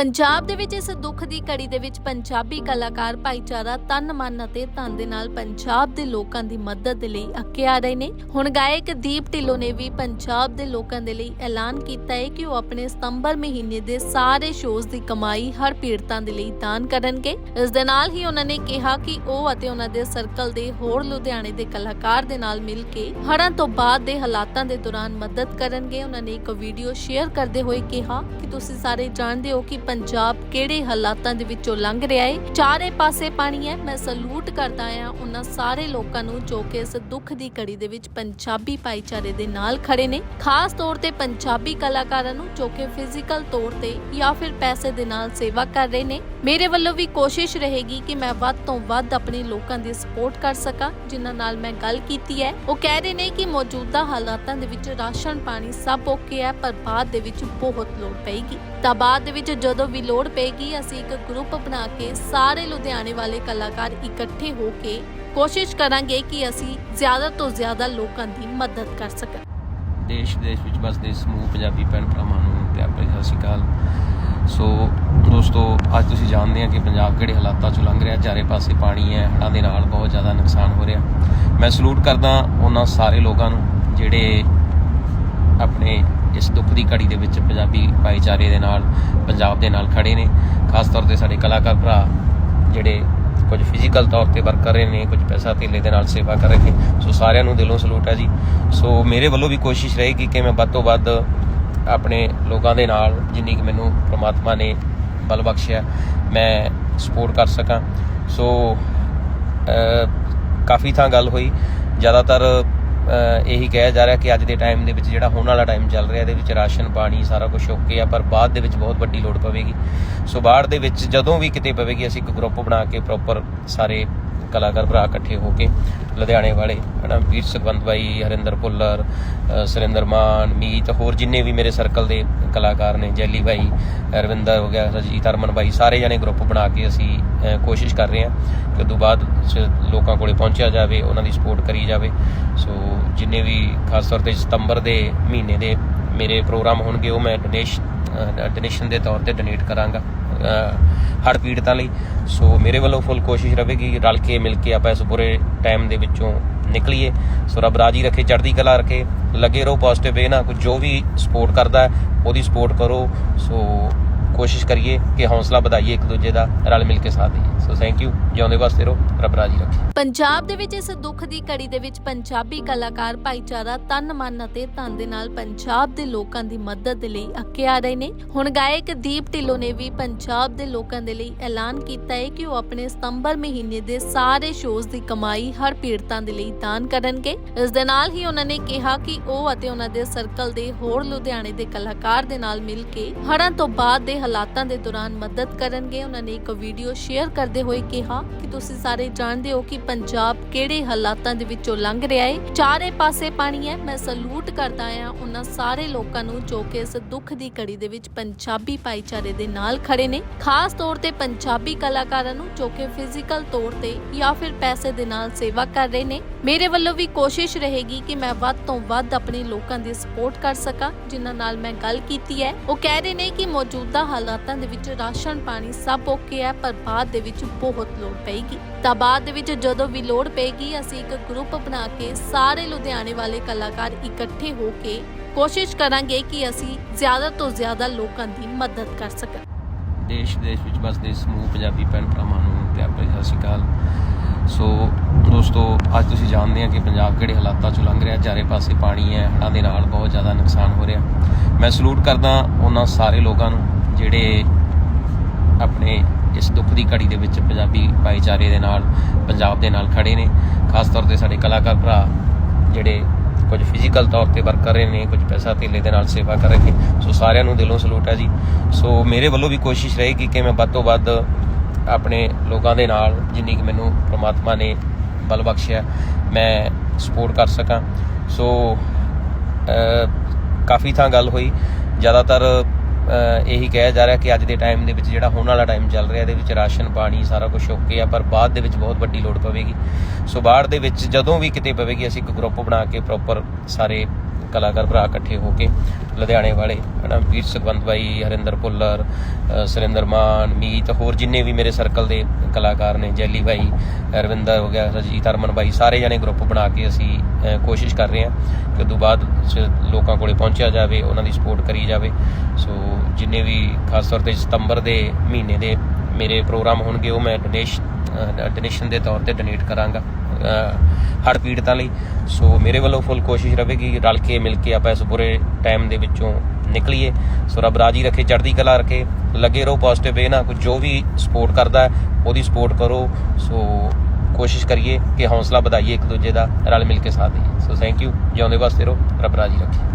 ਪੰਜਾਬ ਦੇ ਵਿੱਚ ਇਸ ਦੁੱਖ ਦੀ ਘੜੀ ਦੇ ਵਿੱਚ ਪੰਜਾਬੀ ਕਲਾਕਾਰ ਭਾਈਚਾਰਾ ਤਨ ਮਨ ਅਤੇ ਧਨ ਦੇ ਨਾਲ ਪੰਜਾਬ ਦੇ ਲੋਕਾਂ ਦੀ ਮਦਦ ਦੇ ਲਈ ਅੱਗੇ ਆ ਰਹੇ ਨੇ। ਹੁਣ ਗਾਇਕ ਦੀਪ ਢਿੱਲੋਂ ਨੇ ਵੀ ਪੰਜਾਬ ਦੇ ਲੋਕਾਂ ਦੇ ਲਈ ਐਲਾਨ ਕੀਤਾ ਹੈ ਕਿ ਉਹ ਆਪਣੇ ਸਤੰਬਰ ਮਹੀਨੇ ਦੇ ਸਾਰੇ ਸ਼ੋਜ਼ ਦੀ ਕਮਾਈ ਹਰ ਪੀੜਤਾਂ ਦੇ ਲਈ ਦਾਨ ਕਰਨਗੇ। ਇਸ ਦੇ ਨਾਲ ਹੀ ਉਹਨਾਂ ਨੇ ਕਿਹਾ ਕਿ ਉਹ ਅਤੇ ਉਹਨਾਂ ਦੇ ਸਰਕਲ ਦੇ ਹੋਰ ਲੁਧਿਆਣੇ ਦੇ ਕਲਾਕਾਰ ਦੇ ਨਾਲ ਮਿਲ ਕੇ ਹੜ੍ਹਾਂ ਤੋਂ ਬਾਅਦ ਦੇ ਹਾਲਾਤਾਂ ਦੇ ਦੌਰਾਨ ਮਦਦ ਕਰਨਗੇ। ਉਹਨਾਂ ਨੇ ਇੱਕ ਵੀਡੀਓ ਸ਼ੇਅਰ ਕਰਦੇ ਹੋਏ ਕਿਹਾ ਕਿ ਤੁਸੀਂ ਸਾਰੇ ਜਾਣਦੇ ਹੋ ਕਿ ਪੰਜਾਬ ਕਿਹੜੇ ਹਾਲਾਤਾਂ ਦੇ ਵਿੱਚੋਂ ਲੰਘ ਰਿਹਾ ਹੈ ਚਾਰੇ ਪਾਸੇ ਪਾਣੀ ਹੈ। ਮੈਂ ਸਲੂਟ ਕਰਦਾ ਆ ਉਹਨਾਂ ਸਾਰੇ ਲੋਕਾਂ ਨੂੰ ਜੋ ਕਿ ਇਸ ਦੁੱਖ ਦੀ ਘੜੀ ਦੇ ਵਿੱਚ ਪੰਜਾਬੀ ਭਾਈਚਾਰੇ ਦੇ ਨਾਲ ਖੜੇ ਨੇ। ਖਾਸ ਤੌਰ ਤੇ ਪੰਜਾਬੀ ਕਲਾਕਾਰਾਂ ਨੂੰ ਜੋ ਕਿ ਫਿਜ਼ੀਕਲ ਤੌਰ ਤੇ ਜਾਂ ਫਿਰ ਪੈਸੇ ਦੇ ਨਾਲ ਸੇਵਾ ਕਰ ਰਹੇ ਨੇ। ਮੇਰੇ ਵੱਲੋਂ ਵੀ ਕੋਸ਼ਿਸ਼ ਰਹੇਗੀ ਕਿ ਮੈਂ ਵੱਧ ਤੋਂ ਵੱਧ ਆਪਣੇ ਲੋਕਾਂ ਦੀ ਸਪੋਰਟ ਕਰ ਸਕਾਂ, ਜਿਨ੍ਹਾਂ ਨਾਲ ਮੈਂ ਗੱਲ ਕੀਤੀ ਹੈ। ਉਹ ਕਹਿ ਰਹੇ ਨੇ ਕਿ ਮੌਜੂਦਾ ਹਾਲਾਤਾਂ ਦੇ ਵਿੱਚ ਰਾਸ਼ਨ ਪਾਣੀ ਸਭ ਓਕੇ ਹੈ, ਪਰ ਬਾਅਦ ਦੇ ਵਿੱਚ ਬਹੁਤ ਲੋੜ ਪਏਗੀ। ਤਾਂ ਬਾਅਦ ਦੇ ਵਿੱਚ ਜਦੋਂ ਵੀ ਲੋੜ ਪਏਗੀ, ਅਸੀਂ ਇੱਕ ਗਰੁੱਪ ਬਣਾ ਕੇ ਸਾਰੇ ਲੁਧਿਆਣੇ ਵਾਲੇ ਕਲਾਕਾਰ ਇਕੱਠੇ ਹੋ ਕੇ ਕੋਸ਼ਿਸ਼ ਕਰਾਂਗੇ ਕਿ ਅਸੀਂ ਜ਼ਿਆਦਾ ਤੋਂ ਜ਼ਿਆਦਾ ਲੋਕਾਂ ਦੀ ਮਦਦ ਕਰ ਸਕਣ। ਦੇਸ਼ ਵਿਦੇਸ਼ ਵਿੱਚ ਵਸਦੇ ਸਮੂਹ ਪੰਜਾਬੀ ਭੈਣ ਭਰਾਵਾਂ ਨੂੰ ਪਿਆਰ ਭਰੀ ਸਤਿ ਸ਼੍ਰੀ ਅਕਾਲ। ਸੋ ਦੋਸਤੋ, ਅੱਜ ਤੁਸੀਂ ਜਾਣਦੇ ਆ ਕਿ ਪੰਜਾਬ ਕਿਹੜੇ ਹਾਲਾਤਾਂ 'ਚੋਂ ਲੰਘ ਰਿਹਾ, ਚਾਰੇ ਪਾਸੇ ਪਾਣੀ ਹੈ, ਹੜ੍ਹਾਂ ਦੇ ਨਾਲ ਬਹੁਤ ਜ਼ਿਆਦਾ ਨੁਕਸਾਨ ਹੋ ਰਿਹਾ। ਮੈਂ ਸਲੂਟ ਕਰਦਾ ਉਹਨਾਂ ਸਾਰੇ ਲੋਕਾਂ ਨੂੰ ਜਿਹੜੇ ਆਪਣੇ ਇਸ ਦੁੱਖ ਦੀ ਘੜੀ ਦੇ ਵਿੱਚ ਪੰਜਾਬੀ ਭਾਈਚਾਰੇ ਦੇ ਨਾਲ, ਪੰਜਾਬ ਦੇ ਨਾਲ ਖੜੇ ਨੇ। ਖਾਸ ਤੌਰ ਤੇ ਸਾਡੇ ਕਲਾਕਾਰ ਭਰਾ ਜਿਹੜੇ ਕੁਝ ਫਿਜ਼ੀਕਲ ਤੌਰ ਤੇ ਵਰਕ ਕਰ ਰਹੇ ਨੇ, ਕੁਝ ਪੈਸਾ ਧੇਲੇ ਦੇ ਨਾਲ ਸੇਵਾ ਕਰ ਰਹੇ ਨੇ। ਸੋ ਸਾਰਿਆਂ ਨੂੰ ਦਿਲੋਂ ਸਲੂਟ ਹੈ ਜੀ। ਸੋ ਮੇਰੇ ਵੱਲੋਂ ਵੀ ਕੋਸ਼ਿਸ਼ ਰਹੇਗੀ ਕਿ ਮੈਂ ਵੱਧ ਤੋਂ ਵੱਧ ਆਪਣੇ ਲੋਕਾਂ ਦੇ ਨਾਲ, ਜਿੰਨੀ ਕਿ ਮੈਨੂੰ ਪ੍ਰਮਾਤਮਾ ਨੇ ਬਲ ਬਖਸ਼ਿਆ, ਮੈਂ ਸਪੋਰਟ ਕਰ ਸਕਾਂ। ਸੋ ਕਾਫੀ ਥਾਂ ਗੱਲ ਹੋਈ। ਜ਼ਿਆਦਾਤਰ ਇਹੀ ਕਿਹਾ ਜਾ ਰਿਹਾ ਕਿ ਅੱਜ ਦੇ ਟਾਈਮ ਦੇ ਵਿੱਚ ਜਿਹੜਾ ਹੋਣ ਵਾਲਾ ਟਾਈਮ ਚੱਲ ਰਿਹਾ, ਇਹਦੇ ਵਿੱਚ ਰਾਸ਼ਨ, ਪਾਣੀ ਸਾਰਾ ਕੁਝ ਓਕੇ ਆ, ਪਰ ਬਾਅਦ ਦੇ ਵਿੱਚ ਬਹੁਤ ਵੱਡੀ ਲੋੜ ਪਵੇਗੀ। ਸੋ ਬਾਹਰ ਦੇ ਵਿੱਚ ਜਦੋਂ ਵੀ ਕਿਤੇ ਪਵੇਗੀ, ਅਸੀਂ ਇੱਕ ਗਰੁੱਪ ਬਣਾ ਕੇ ਪ੍ਰੋਪਰ ਸਾਰੇ ਕਲਾਕਾਰ ਭਰਾ ਇਕੱਠੇ ਹੋ ਕੇ ਲੁਧਿਆਣੇ ਵਾਲੇ, ਹਨਾ, ਵੀਰ ਸੁਖਵੰਤ ਬਾਈ, ਹਰਿੰਦਰ ਭੁੱਲਰ ਸੁਰਿੰਦਰ ਮਾਨ, ਮੀਤ, ਹੋਰ ਜਿੰਨੇ ਵੀ ਮੇਰੇ ਸਰਕਲ ਦੇ ਕਲਾਕਾਰ ਨੇ, ਜੈਲੀ ਬਾਈ ਰਵਿੰਦਰ ਹੋ ਗਿਆ, ਰਜੀਤ, ਹਰਮਨ ਬਾਈ, ਸਾਰੇ ਜਣੇ ਗਰੁੱਪ ਬਣਾ ਕੇ ਅਸੀਂ ਕੋਸ਼ਿਸ਼ ਕਰ ਰਹੇ ਹਾਂ ਕਿ ਉਦੋਂ ਬਾਅਦ ਚ ਲੋਕਾਂ ਕੋਲੇ ਪਹੁੰਚਿਆ ਜਾਵੇ, ਉਹਨਾਂ ਦੀ ਸਪੋਰਟ ਕਰੀ ਜਾਵੇ। ਸੋ ਜਿੰਨੇ ਵੀ ਖਾਸ ਤੌਰ ਤੇ ਸਤੰਬਰ ਦੇ ਮਹੀਨੇ ਦੇ ਮੇਰੇ ਪ੍ਰੋਗਰਾਮ ਹੋਣਗੇ, ਉਹ ਮੈਂ ਡੋਨੇਸ਼ਨ ਡੋਨੇਸ਼ਨ ਦੇ ਤੌਰ ਤੇ ਡੋਨੇਟ ਕਰਾਂਗਾ ਹੜ ਪੀੜਤਾਂ ਲਈ। ਸੋ ਮੇਰੇ ਵੱਲੋਂ ਫੁੱਲ ਕੋਸ਼ਿਸ਼ ਰਹੇਗੀ ਰਲ ਕੇ, ਮਿਲ ਕੇ ਆਪਾਂ ਇਸ ਬੁਰੇ ਟਾਈਮ ਦੇ ਵਿੱਚੋਂ ਨਿਕਲੀਏ। ਸੋ ਰੱਬ ਰਾਜੀ ਰੱਖੇ, ਚੜ੍ਹਦੀ ਕਲਾ ਰੱਖੇ, ਲੱਗੇ ਰਹੋ ਪੋਜ਼ਿਟਿਵ ਵੇ ਨਾ ਕੋਈ ਜੋ ਵੀ ਸਪੋਰਟ ਕਰਦਾ ਉਹਦੀ ਸਪੋਰਟ ਕਰੋ। ਸੋ ਕੋਸ਼ਿਸ਼ ਕਰੀਏ ਕਿ ਹੌਸਲਾ ਵਧਾਈਏ ਇੱਕ ਦੂਜੇ ਦਾ, ਰਲ ਮਿਲ ਕੇ ਸਾਥ ਦੇਈਏ। ਸੋ ਥੈਂਕ ਯੂ ਜਿਉਂਦੇ ਵਾਸਤੇ ਰਹੋ, ਰੱਬ ਰਾਜੀ ਰੱਖੇ। ਪੰਜਾਬ ਦੇ ਵਿੱਚ ਇਸ ਦੁੱਖ ਦੀ ਘੜੀ ਦੇ ਵਿੱਚ ਪੰਜਾਬੀ ਕਲਾਕਾਰ ਭਾਈਚਾਰਾ ਤਨ ਮਨ ਅਤੇ ਧਨ ਦੇ ਨਾਲ ਪੰਜਾਬ ਦੇ ਲੋਕਾਂ ਦੀ ਮਦਦ ਲਈ ਅੱਗੇ ਆ ਰਹੇ ਨੇ। ਹੁਣ ਗਾਇਕ ਦੀਪ ਢਿੱਲੋਂ ਨੇ ਵੀ ਪੰਜਾਬ ਦੇ ਲੋਕਾਂ ਦੇ ਲਈ ਐਲਾਨ ਕੀਤਾ ਹੈ ਕਿ ਉਹ ਆਪਣੇ ਸਤੰਬਰ ਮਹੀਨੇ ਦੇ ਸਾਰੇ ਸ਼ੋਜ਼ ਦੀ ਕਮਾਈ ਹਰ ਪੀੜਤਾਂ ਦੇ ਲਈ ਦਾਨ ਕਰਨਗੇ। ਇਸ ਦੇ ਨਾਲ ਹੀ ਉਹਨਾਂ ਨੇ ਕਿਹਾ ਕਿ ਉਹ ਅਤੇ ਉਹਨਾਂ ਦੇ ਸਰਕਲ ਦੇ ਹੋਰ ਲੁਧਿਆਣੇ ਦੇ ਕਲਾਕਾਰ ਦੇ ਨਾਲ ਮਿਲ ਕੇ ਹੜ੍ਹਾਂ ਤੋਂ ਬਾਅਦ ਦੇ ਹਾਲਾਤਾਂ ਦੇ ਦੌਰਾਨ ਮਦਦ ਕਰਨਗੇ। ਉਹਨਾਂ ਨੇ ਇੱਕ ਵੀਡੀਓ ਸ਼ੇਅਰ ਕਰਦੇ ਹੋਏ ਕਿਹਾ ਕਿ ਤੁਸੀਂ ਸਾਰੇ ਜਾਣਦੇ ਹੋ ਕਿ ਪੰਜਾਬ ਕਿਹੜੇ ਹਾਲਾਤਾਂ ਦੇ ਵਿੱਚੋਂ ਲੰਘ ਰਿਹਾ ਹੈ। ਚਾਰੇ ਪਾਸੇ ਪਾਣੀ ਹੈ। ਮੈਂ ਸਲੂਟ ਕਰਦਾ ਆ ਉਹਨਾਂ ਸਾਰੇ ਲੋਕਾਂ ਨੂੰ ਜੋ ਕਿ ਇਸ ਦੁੱਖ ਦੀ ਘੜੀ ਦੇ ਵਿੱਚ ਪੰਜਾਬੀ ਭਾਈਚਾਰੇ ਦੇ ਨਾਲ ਖੜੇ ਨੇ। ਖਾਸ ਤੌਰ ਤੇ ਪੰਜਾਬੀ ਕਲਾਕਾਰਾਂ ਨੂੰ ਜੋ ਕਿ ਫਿਜ਼ੀਕਲ ਤੌਰ ਤੇ ਜਾਂ ਫਿਰ ਪੈਸੇ ਦੇ ਨਾਲ ਸੇਵਾ ਕਰ ਰਹੇ ਨੇ। ਮੇਰੇ ਵੱਲੋਂ ਵੀ ਕੋਸ਼ਿਸ਼ ਰਹੇਗੀ ਕਿ ਮੈਂ ਵੱਧ ਤੋਂ ਵੱਧ ਆਪਣੇ ਲੋਕਾਂ ਦੀ ਸਪੋਰਟ ਕਰ ਸਕਾਂ, ਜਿਨ੍ਹਾਂ ਨਾਲ ਮੈਂ ਗੱਲ ਕੀਤੀ ਹੈ। ਉਹ ਕਹਿ ਰਹੇ ਨੇ ਕਿ ਮੌਜੂਦਾ ਹਾਲਾਤਾਂ ਦੇ ਵਿੱਚ ਰਾਸ਼ਨ ਪਾਣੀ ਸਭ ਓਕੇ ਹੈ, ਪਰ ਬਾਅਦ ਦੇ ਵਿੱਚ ਬਹੁਤ ਲੋੜ ਪਏਗੀ। ਤਾਂ ਬਾਅਦ ਦੇ ਵਿੱਚ ਜਦੋਂ ਵੀ ਲੋੜ ਪਏਗੀ, ਅਸੀਂ ਇੱਕ ਗਰੁੱਪ ਬਣਾ ਕੇ ਸਾਰੇ ਲੁਧਿਆਣੇ ਵਾਲੇ ਕਲਾਕਾਰ ਇਕੱਠੇ ਹੋ ਕੇ ਕੋਸ਼ਿਸ਼ ਕਰਾਂਗੇ ਕਿ ਅਸੀਂ ਜ਼ਿਆਦਾ ਤੋਂ ਜ਼ਿਆਦਾ ਲੋਕਾਂ ਦੀ ਮਦਦ ਕਰ ਸਕਣ। ਦੇਸ਼ ਵਿਦੇਸ਼ ਵਿੱਚ ਵਸਦੇ ਸਮੂਹ ਪੰਜਾਬੀ ਭੈਣ ਭਰਾਵਾਂ ਨੂੰ ਪਿਆਰ ਭਰੀ ਸਤਿ ਸ਼੍ਰੀ ਅਕਾਲ। ਸੋ ਦੋਸਤੋ, ਅੱਜ ਤੁਸੀਂ ਜਾਣਦੇ ਆ ਕਿ ਪੰਜਾਬ ਕਿਹੜੇ ਹਾਲਾਤਾਂ 'ਚੋਂ ਲੰਘ ਰਿਹਾ। ਚਾਰੇ ਪਾਸੇ ਪਾਣੀ ਹੈ, ਹੜ੍ਹਾਂ ਦੇ ਨਾਲ ਬਹੁਤ ਜ਼ਿਆਦਾ ਨੁਕਸਾਨ ਹੋ ਰਿਹਾ। ਮੈਂ ਸਲੂਟ ਕਰਦਾ ਉਹਨਾਂ ਸਾਰੇ ਲੋਕਾਂ ਨੂੰ ਜਿਹੜੇ ਆਪਣੇ ਇਸ ਦੁੱਖ ਦੀ ਘੜੀ ਦੇ ਵਿੱਚ ਪੰਜਾਬੀ ਭਾਈਚਾਰੇ ਦੇ ਨਾਲ, ਪੰਜਾਬ ਦੇ ਨਾਲ ਖੜੇ ਨੇ। ਖਾਸ ਤੌਰ ਤੇ ਸਾਡੇ ਕਲਾਕਾਰ ਭਰਾ ਜਿਹੜੇ ਕੁਝ ਫਿਜ਼ੀਕਲ ਤੌਰ ਤੇ ਵਰਕ ਕਰ ਰਹੇ ਨੇ, ਕੁਝ ਪੈਸਾ ਤੇਲੇ ਦੇ ਨਾਲ ਸੇਵਾ ਕਰ ਰਹੇ ਨੇ। ਸੋ ਸਾਰਿਆਂ ਨੂੰ ਦਿਲੋਂ ਸਲੂਟ ਹੈ ਜੀ। ਸੋ ਮੇਰੇ ਵੱਲੋਂ ਵੀ ਕੋਸ਼ਿਸ਼ ਰਹੇਗੀ ਕਿ ਮੈਂ ਵੱਧ ਤੋਂ ਵੱਧ ਆਪਣੇ ਲੋਕਾਂ ਦੇ ਨਾਲ, ਜਿੰਨੀ ਕਿ ਮੈਨੂੰ ਪ੍ਰਮਾਤਮਾ ਨੇ ਬਲ ਬਖਸ਼ਿਆ, ਮੈਂ ਸਪੋਰਟ ਕਰ ਸਕਾਂ। ਸੋ ਕਾਫੀ ਥਾਂ ਗੱਲ ਹੋਈ। ਜ਼ਿਆਦਾਤਰ ਇਹੀ ਕਿਹਾ ਜਾ ਰਿਹਾ ਕਿ ਅੱਜ ਦੇ ਟਾਈਮ ਦੇ ਵਿੱਚ ਜਿਹੜਾ ਹੁਣ ਵਾਲਾ ਟਾਈਮ ਚੱਲ ਰਿਹਾ, ਇਹਦੇ ਵਿੱਚ ਰਾਸ਼ਨ, ਪਾਣੀ ਸਾਰਾ ਕੁਝ ਓਕੇ ਆ, ਪਰ ਬਾਅਦ ਦੇ ਵਿੱਚ ਬਹੁਤ ਵੱਡੀ ਲੋੜ ਪਵੇਗੀ। ਸੋ ਬਾਹਰ ਦੇ ਵਿੱਚ ਜਦੋਂ ਵੀ ਕਿਤੇ ਪਵੇਗੀ, ਅਸੀਂ ਇੱਕ ਗਰੁੱਪ ਬਣਾ ਕੇ ਪ੍ਰੋਪਰ ਸਾਰੇ ਕਲਾਕਾਰ ਭਰਾ ਇਕੱਠੇ ਹੋ ਕੇ ਲੁਧਿਆਣੇ ਵਾਲੇ, ਹਨਾ, ਵੀਰ ਸੁਖਵੰਤ ਬਾਈ, ਹਰਿੰਦਰ ਭੁੱਲਰ ਸੁਰਿੰਦਰ ਮਾਨ, ਮੀਤ, ਹੋਰ ਜਿੰਨੇ ਵੀ ਮੇਰੇ ਸਰਕਲ ਦੇ ਕਲਾਕਾਰ ਨੇ, ਜੈਲੀ ਬਾਈ ਰਵਿੰਦਰ ਹੋ ਗਿਆ, ਰਜੀਤ, ਹਰਮਨ ਬਾਈ, ਸਾਰੇ ਜਣੇ ਗਰੁੱਪ ਬਣਾ ਕੇ ਅਸੀਂ ਕੋਸ਼ਿਸ਼ ਕਰ ਰਹੇ ਹਾਂ ਕਿ ਉਦੋਂ ਬਾਅਦ ਲੋਕਾਂ ਕੋਲੇ ਪਹੁੰਚਿਆ ਜਾਵੇ, ਉਹਨਾਂ ਦੀ ਸਪੋਰਟ ਕਰੀ ਜਾਵੇ। ਸੋ ਜਿੰਨੇ ਵੀ, ਖਾਸ ਤੌਰ ਤੇ ਸਤੰਬਰ ਦੇ ਮਹੀਨੇ ਦੇ ਮੇਰੇ ਪ੍ਰੋਗਰਾਮ ਹੋਣਗੇ, ਉਹ ਮੈਂ ਡੋਨੇਸ਼ਨ ਡੋਨੇਸ਼ਨ ਦੇ ਤੌਰ ਤੇ ਡੋਨੇਟ ਕਰਾਂਗਾ। ਹੜ ਪੀੜਤਾਂ ਲਈ। ਸੋ ਮੇਰੇ ਵੱਲੋਂ ਫੁੱਲ ਕੋਸ਼ਿਸ਼ ਰਹੇਗੀ ਰਲ ਕੇ, ਮਿਲ ਕੇ ਆਪਾਂ ਇਸ ਬੁਰੇ ਟਾਈਮ ਦੇ ਵਿੱਚੋਂ ਨਿਕਲੀਏ। ਸੋ ਰੱਬ ਰਾਜੀ ਰੱਖੇ, ਚੜ੍ਹਦੀ ਕਲਾ ਰੱਖੇ, ਲੱਗੇ ਰਹੋ ਪੋਜ਼ਿਟਿਵ ਵੇ ਨਾ ਕੋਈ ਜੋ ਵੀ ਸਪੋਰਟ ਕਰਦਾ ਉਹਦੀ ਸਪੋਰਟ ਕਰੋ। ਸੋ ਕੋਸ਼ਿਸ਼ ਕਰੀਏ ਕਿ ਹੌਸਲਾ ਵਧਾਈਏ ਇੱਕ ਦੂਜੇ ਦਾ, ਰਲ ਮਿਲ ਕੇ ਸਾਥ ਦੇਈਏ। ਸੋ ਥੈਂਕ ਯੂ ਜਿਉਂਦੇ ਵਾਸਤੇ ਰਹੋ, ਰੱਬ ਰਾਜੀ ਰੱਖੇ।